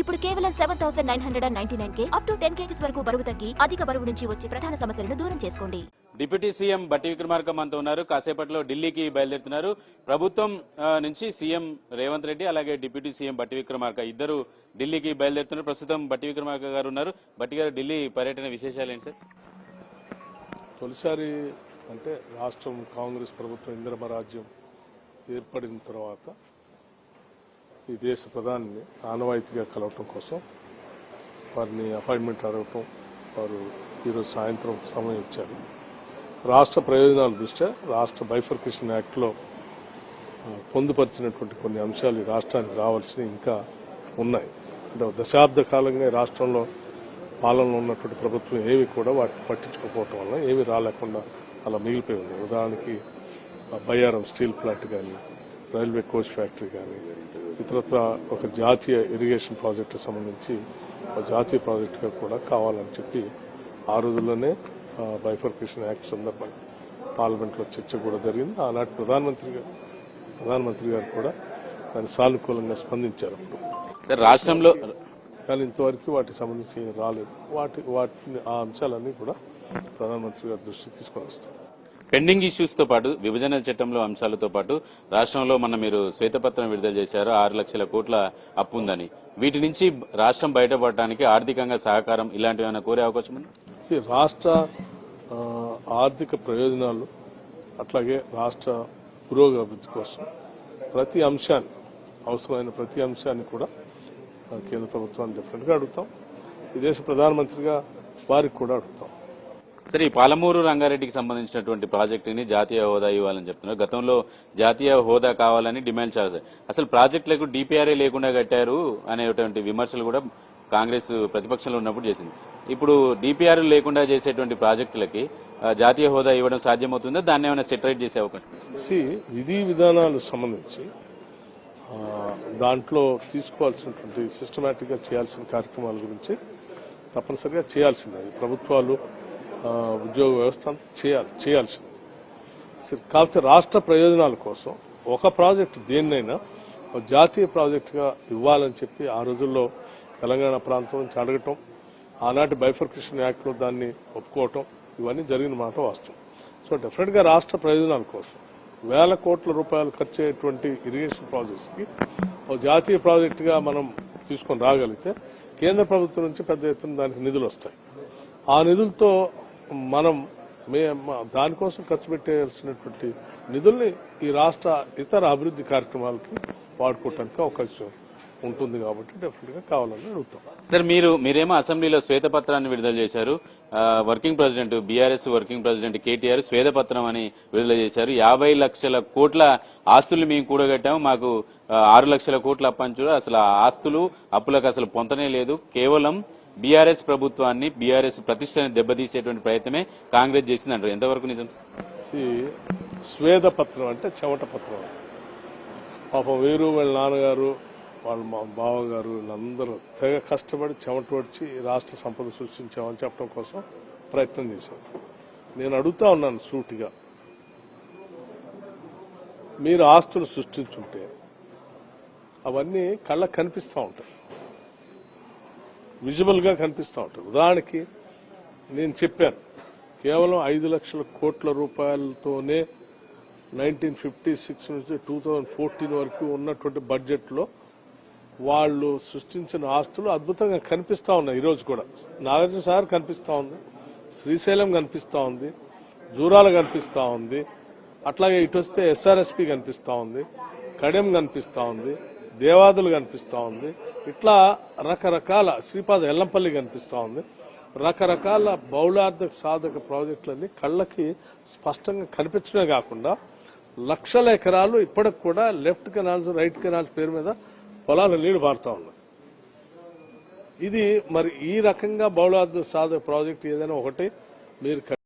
ఇప్పుడు కేవలం seven thousand nine hundred and ninety nine K up to ten kgs వరకు బరువు తగ్గి అధిక బరువు నుంచి వచ్చే ప్రధాన సమస్యలను దూరం చేసుకోండి. డిప్యూటీ సీఎం బట్టి విక్రమార్క మనతో ఉన్నారు. కాసేపట్లో ఢిల్లీకి బయలుదేరుతున్నారు. ప్రభుత్వం నుంచి సీఎం రేవంత్ రెడ్డి అలాగే డిప్యూటీ సీఎం బట్టి విక్రమార్క ఇద్దరు ఢిల్లీకి బయలుదేరుతున్నారు. ప్రస్తుతం బట్టి విక్రమార్క గారు ఉన్నారు. బట్టి గారు ఢిల్లీ పర్యటన విశేషాలు ఏంటి సార్? తొలిసారి అంటే రాష్ట్రం కాంగ్రెస్ ప్రభుత్వం ఇందిరమ రాజ్యం ఏర్పడిన తర్వాత ఈ దేశ ప్రధాని ఆనవాయితీగా కలవటం కోసం వారిని అపాయింట్మెంట్ అడగటం వారు ఈరోజు సాయంత్రం సమయం ఇచ్చారు. రాష్ట్ర ప్రయోజనాల దృష్ట్యా రాష్ట్ర బైఫర్కేషన్ యాక్ట్లో పొందుపరిచినటువంటి కొన్ని అంశాలు రాష్ట్రానికి రావాల్సినవి ఇంకా ఉన్నాయి. అంటే దశాబ్ద కాలంగా రాష్ట్రంలో పాలనలో ఉన్నటువంటి ప్రభుత్వం ఏవి కూడా వాటిని పట్టించుకోకపోవటం వల్ల ఏవి రాలేకుండా అలా మిగిలిపోయి ఉంది ఉదాహరణకి బయ్యారం స్టీల్ ప్లాంట్ కానీ రైల్వే కోచ్ ఫ్యాక్టరీ కానీ ఇతరత్ర ఒక జాతీయ ఇరిగేషన్ ప్రాజెక్టు సంబంధించి ఒక జాతీయ ప్రాజెక్టుగా కూడా కావాలని చెప్పి ఆ రోజుల్లోనే బైఫర్కేషన్ యాక్ట్ సందర్భంగా పార్లమెంట్లో చర్చ కూడా జరిగింది. ఆనాటి ప్రధానమంత్రి గారు ప్రధానమంత్రి గారు కూడా దాన్ని సానుకూలంగా స్పందించారు అప్పుడు. రాష్ట్రంలో కానీ ఇంతవరకు వాటికి సంబంధించి ఏం రాలేదు. వాటి వాటిని ఆ అంశాలన్నీ కూడా ప్రధానమంత్రి గారి దృష్టి తీసుకొని వస్తాం పెండింగ్ ఇష్యూస్తో పాటు విభజన చట్టంలో అంశాలతో పాటు రాష్ట్రంలో మొన్న మీరు శ్వేతపత్రం విడుదల చేశారు ఆరు లక్షల కోట్ల అప్పు ఉందని. వీటి నుంచి రాష్ట్రం బయటపడటానికి ఆర్థికంగా సహకారం ఇలాంటివి ఏమైనా కోరే అవకాశం ఉంది? రాష్ట్ర ఆర్థిక ప్రయోజనాలు అట్లాగే రాష్ట్ర పురోగతి కోసం ప్రతి అంశాన్ని అవసరమైన ప్రతి అంశాన్ని కూడా కేంద్ర ప్రభుత్వాన్ని డెఫినెట్గా అడుగుతాం. ఈ దేశ ప్రధానమంత్రిగా వారికి కూడా అడుగుతాం. సరే ఈ పాలమూరు రంగారెడ్డికి సంబంధించినటువంటి ప్రాజెక్టుని జాతీయ హోదా ఇవ్వాలని చెప్తున్నారు. గతంలో జాతీయ హోదా కావాలని డిమాండ్ చేస్తారు అసలు ప్రాజెక్టులకు డిపిఆర్ఏ లేకుండా కట్టారు అనేటువంటి విమర్శలు కూడా కాంగ్రెస్ ప్రతిపక్షంలో ఉన్నప్పుడు చేసింది. ఇప్పుడు డిపిఆర్ లేకుండా చేసేటువంటి ప్రాజెక్టులకి జాతీయ హోదా ఇవ్వడం సాధ్యమవుతుందా? దాన్ని ఏమైనా సెటరేట్ చేసే అవకాశం సి విధి విధానాలు సంబంధించి దాంట్లో తీసుకోవాల్సినటువంటి సిస్టమేటిక్గా చేయాల్సిన కార్యక్రమాల గురించి తప్పనిసరిగా చేయాల్సిందే. ప్రభుత్వాలు ఉద్యోగ వ్యవస్థ అంతా చేయాలి చేయాల్సింది. సరే, కాకపోతే రాష్ట్ర ప్రయోజనాల కోసం ఒక ప్రాజెక్ట్ దేన్నైనా ఒక జాతీయ ప్రాజెక్టుగా ఇవ్వాలని చెప్పి ఆ రోజుల్లో తెలంగాణ ప్రాంతం నుంచి అడగటం ఆనాటి బైఫర్కేషన్ యాక్ట్లో దాన్ని ఒప్పుకోవటం ఇవన్నీ జరిగిన మాట వాస్తవం. సో డెఫినెట్గా రాష్ట్ర ప్రయోజనాల కోసం వేల కోట్ల రూపాయలు ఖర్చు అయ్యేటువంటి ఇరిగేషన్ ప్రాజెక్ట్స్కి ఒక జాతీయ ప్రాజెక్టుగా మనం తీసుకొని రాగలిగితే కేంద్ర ప్రభుత్వం నుంచి పెద్ద ఎత్తున దానికి నిధులు వస్తాయి. ఆ నిధులతో మనం మే దానికోసం ఖర్చు పెట్టాల్సినటువంటి నిధుల్ని ఈ రాష్ట్ర ఇతర అభివృద్ధి కార్యక్రమాలకి వాడుకోవటానికి అవకాశం ఉంటుంది కాబట్టి డెఫినెట్గా కావాలని అడుగుతాం సార్ మీరు మీరేమో అసెంబ్లీలో శ్వేతపత్రాన్ని విడుదల చేశారు. Working president BRS working president KTR శ్వేతపత్రం అని విడుదల చేశారు. యాభై లక్షల కోట్ల ఆస్తులు మేము కూడగట్టాము. మాకు ఆరు లక్షల కోట్ల అప్పని అసలు ఆస్తులు అప్పులకు అసలు పొంతనే లేదు. కేవలం బీఆర్ఎస్ ప్రభుత్వాన్ని బీఆర్ఎస్ ప్రతిష్టని దెబ్బతీసేటువంటి ప్రయత్నమే కాంగ్రెస్ చేసింది అంటారు ఎంతవరకు నిజం? స్వేద పత్రం అంటే చెమట పత్రం. పాపం వీరు వాళ్ళ నాన్నగారు వాళ్ళ మా బావగారు వీళ్ళందరూ తెగ కష్టపడి చెమట వచ్చి రాష్ట్ర సంపద సృష్టించామని చెప్పడం కోసం ప్రయత్నం చేశారు. నేను అడుగుతా ఉన్నాను సూటిగా. మీరు ఆస్తులు సృష్టించుంటే అవన్నీ కళ్ళకు కనిపిస్తూ ఉంటాయి. విజిబుల్గా కనిపిస్తూ ఉంటాయి ఉదాహరణకి నేను చెప్పాను కేవలం ఐదు లక్షల కోట్ల రూపాయలతోనే నైన్టీన్ ఫిఫ్టీ సిక్స్ నుంచి టూ థౌజండ్ ఫోర్టీన్ వరకు ఉన్నటువంటి బడ్జెట్లో వాళ్ళు సృష్టించిన ఆస్తులు అద్భుతంగా కనిపిస్తూ ఉన్నాయి. ఈ రోజు కూడా నాగార్జున సాగర్ కనిపిస్తూ ఉంది శ్రీశైలం కనిపిస్తూ ఉంది జూరాల కనిపిస్తూ ఉంది అట్లాగే ఇటు వస్తే ఎస్ఆర్ఎస్పి కనిపిస్తూ ఉంది కడెం కనిపిస్తూ ఉంది దేవాదులు కనిపిస్తూ ఉంది. ఇట్లా రకరకాల శ్రీపాద ఎల్లంపల్లి కనిపిస్తూ ఉంది. రకరకాల బౌలార్థక సాధక ప్రాజెక్టులన్నీ కళ్ళకి స్పష్టంగా కనిపించడమే కాకుండా లక్షల ఎకరాలు ఇప్పటికి కూడా లెఫ్ట్ కెనాల్స్ రైట్ కెనాల్స్ పేరు మీద పొలాలు నీళ్ళు పారుతా ఉన్నాయి. ఇది మరి ఈ రకంగా బౌళార్థ సాధక ప్రాజెక్ట్ ఏదైనా ఒకటి మీరు